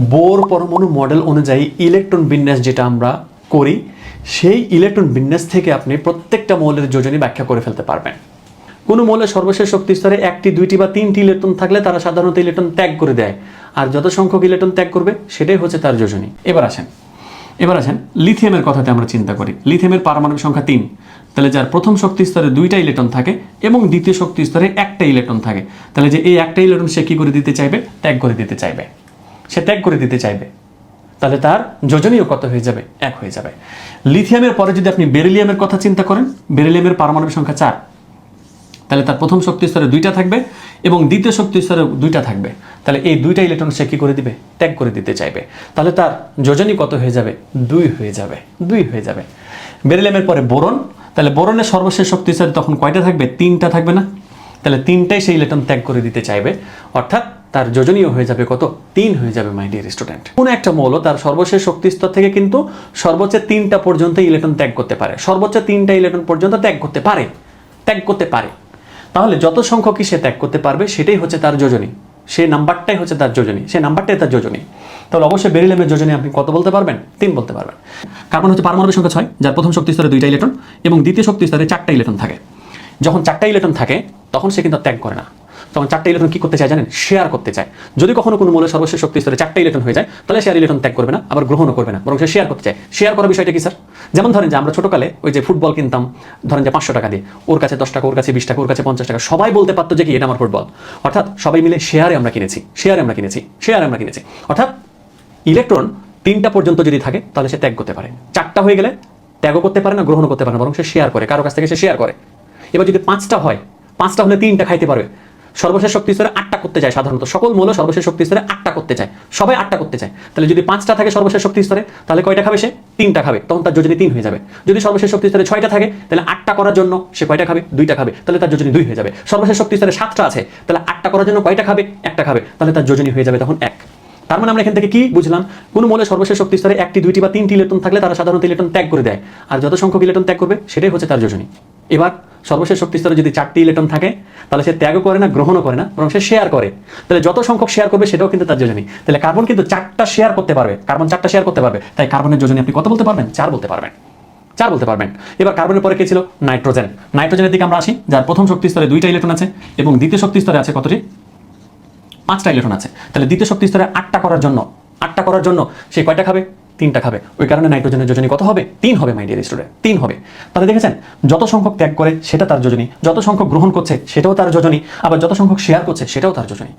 Bore পরমাণু model অনুযায়ী electron বিন্যাস যেটা আমরা করি, সেই ইলেকট্রন বিন্যাস থেকে আপনি প্রত্যেকটা মৌলের যোজনী ব্যাখ্যা করে ফেলতে পারবেন। কোনো মৌলের সর্বশেষ শক্তি স্তরে একটি, দুইটি বা তিনটি ইলেকট্রন থাকলে তারা সাধারণত ইলেকট্রন ত্যাগ করে দেয়। আর যত সংখ্যক ইলেকট্রন ত্যাগ করবে, সেটাই হচ্ছে তার যোজনী। এবার আসেন। এবার আসেন লিথিয়ামের কথাতে আমরা চিন্তা করি। লিথিয়ামের পারমাণবিক সংখ্যা তিন। তাহলে যার প্রথম শক্তি স্তরে দুইটা ইলেকট্রন থাকে এবং দ্বিতীয় শক্তি স্তরে একটা ইলেকট্রন থাকে, তাহলে যে এই একটা ইলেকট্রন সে কি করে দিতে চাইবে? ত্যাগ করে দিতে চাইবে। সে ত্যাগ করে দিতে চাইবে, তাহলে তার যোজনীয় কত হয়ে যাবে? এক হয়ে যাবে। লিথিয়ামের পরে যদি আপনি বেরিলিয়ামের কথা চিন্তা করেন, বেরিলিয়ামের পারমাণবিক সংখ্যা চার। তাহলে তার প্রথম শক্তি স্তরে দুইটা থাকবে এবং দ্বিতীয় শক্তি স্তরে দুইটা থাকবে। তাহলে এই দুইটা ইলেকট্রন সে কী করে দিবে? ত্যাগ করে দিতে চাইবে। তাহলে তার যোজনী কত হয়ে যাবে? দুই হয়ে যাবে। দুই হয়ে যাবে। বেরিলিয়ামের পরে বোরন। তাহলে বোরনের সর্বশেষ শক্তি স্তরে তখন কয়টা থাকবে? তিনটা থাকবে না। তাহলে তিনটাই সেই ইলেকট্রন ত্যাগ করে দিতে চাইবে। অর্থাৎ তার যোজনীয় হয়ে যাবে কত? তিন হয়ে যাবে মাই ডিয়ার স্টুডেন্ট কোন একটা মৌল তার সর্বশেষ শক্তি স্তর থেকে কিন্তু সর্বোচ্চ তিনটা পর্যন্ত ইলেকট্রন ত্যাগ করতে পারে। সর্বোচ্চ তিনটা ইলেকট্রন পর্যন্ত ত্যাগ করতে পারে। ত্যাগ করতে পারে। তাহলে যত সংখ্যকই সে ত্যাগ করতে পারবে, সেটাই হচ্ছে তার যোজনী। সেই নাম্বারটাই হচ্ছে তার যোজনী। সেই নাম্বারটাই তার যোজনী। তাহলে অবশ্যই বেরিলিয়ামের যোজনী আপনি কত বলতে পারবেন? তিন বলতে পারবেন। কার্বন হচ্ছে পারমাণবিক সংখ্যা ছয়? যার প্রথম শক্তি স্তরে দুইটা ইলেকট্রন এবং দ্বিতীয় শক্তি স্তরে চারটা ইলেকট্রন থাকে। যখন চারটা ইলেকট্রন থাকে, তখন সে কিন্তু ত্যাগ করে না। তখন চারটা ইলেকট্রন কি করতে চায় জানেন? শেয়ার করতে চায়। যদি কখনো কোনো মৌলের সর্বশেষ শক্তি স্তরে চারটা ইলেকট্রন হয়ে যায়, তাহলে শেয়ার ইলেকট্রন ত্যাগ করবে না, আবার গ্রহণও করবে না, বরং সে শেয়ার করতে চায়। শেয়ার করার বিষয়টা কি স্যার যেমন ধরেন যে আমরা ছোটকালে ওই যে ফুটবল কিনতাম, ধরেন যে পাঁচশো টাকা দিয়ে, ওর কাছে দশ টাকা, ওর কাছে বিশ টাকা, ওর কাছে পঞ্চাশ টাকা, সবাই বলতে পারতো যে কি এটা আমার ফুটবল অর্থাৎ সবাই মিলে শেয়ারে আমরা কিনেছি শেয়ারে আমরা কিনেছি শেয়ারে আমরা কিনেছি। অর্থাৎ ইলেকট্রন তিনটা পর্যন্ত যদি থাকে, তাহলে সে ত্যাগ করতে পারে। চারটা হয়ে গেলে ত্যাগও করতে পারে না গ্রহণ করতে পারে না, বরং সে শেয়ার করে, কারও কাছ থেকে সে শেয়ার করে। এবার যদি পাঁচটা হয়, পাঁচটা হলে তিনটা খাইতে পারবে। সর্বশেষ শক্তি স্তরে আটটা করতে চায় সাধারণত। সকল মৌল সর্বশেষ শক্তি স্তরে আটটা করতে চায়। সবাই আটটা করতে চায়। তাহলে যদি পাঁচটা থাকে সর্বশেষ শক্তি স্তরে, তাহলে কয়টা খাবে সে? তিনটা খাবে। তখন তার যোজনী তিন হয়ে যাবে। যদি সর্বশেষ শক্তি স্তরে ছয়টা থাকে, তাহলে আটটা করার জন্য সে কয়টা খাবে? দুইটা খাবে। তাহলে তার যোজনী দুই হয়ে যাবে। সর্বশেষ শক্তি স্তরে সাতটা আছে, তাহলে আটটা করার জন্য কয়টা খাবে? একটা খাবে। তাহলে তার যোজনী হয়ে যাবে তখন এক। তার মানে আমরা এখান থেকে কি বুঝলাম? কোন মৌলের সর্বশেষ শক্তি স্তরে একটি, দুইটি বা তিনটি ইলেকট্রন থাকলে তারা সাধারণত ইলেকট্রন ত্যাগ করে দেয়। আর যত সংখ্যক ইলেকট্রন ত্যাগ করবে, সেটাই হচ্ছে তার যোজনী। এবার সর্বশেষ শক্তি স্তরে যদি চারটি ইলেকট্রন থাকে, তাহলে সে ত্যাগও করে না, গ্রহণও করে না, বরং সে শেয়ার করে। তাহলে যত সংখ্যক শেয়ার করবে, সেটাও কিন্তু তার যোজনী। তাহলে কার্বন কিন্তু চারটা শেয়ার করতে পারবে। কার্বন চারটা শেয়ার করতে পারবে। তাই কার্বনের যোজনী আপনি কত বলতে পারবেন? চার বলতে পারবেন। চার বলতে পারবেন। এবার কার্বনের পরে কে ছিল? নাইট্রোজেন নাইট্রোজেনের দিকে আমরা আসি, যার প্রথম শক্তি স্তরে দুইটা ইলেকট্রন আছে, এবং দ্বিতীয় শক্তি স্তরে আছে কতটি? পাঁচটা ইলেকট্রন আছে। তাহলে দ্বিতীয় শক্তি স্তরে আটটা করার জন্য, আটটা করার জন্য সে কয়টা খাবে? তিনটা খাবে। ওই কারণে নাইট্রোজেনের যোজনী কত হবে? তিন হবে মাই ডিয়ার স্টুডেন্ট তিন হবে। তাহলে দেখেছেন, যত সংখ্যক ত্যাগ করে সেটা তার যোজনী, যত সংখ্যক গ্রহণ করছে সেটাও তার যোজনী, আবার যত সংখ্যক শেয়ার করছে সেটাও তার যোজনী।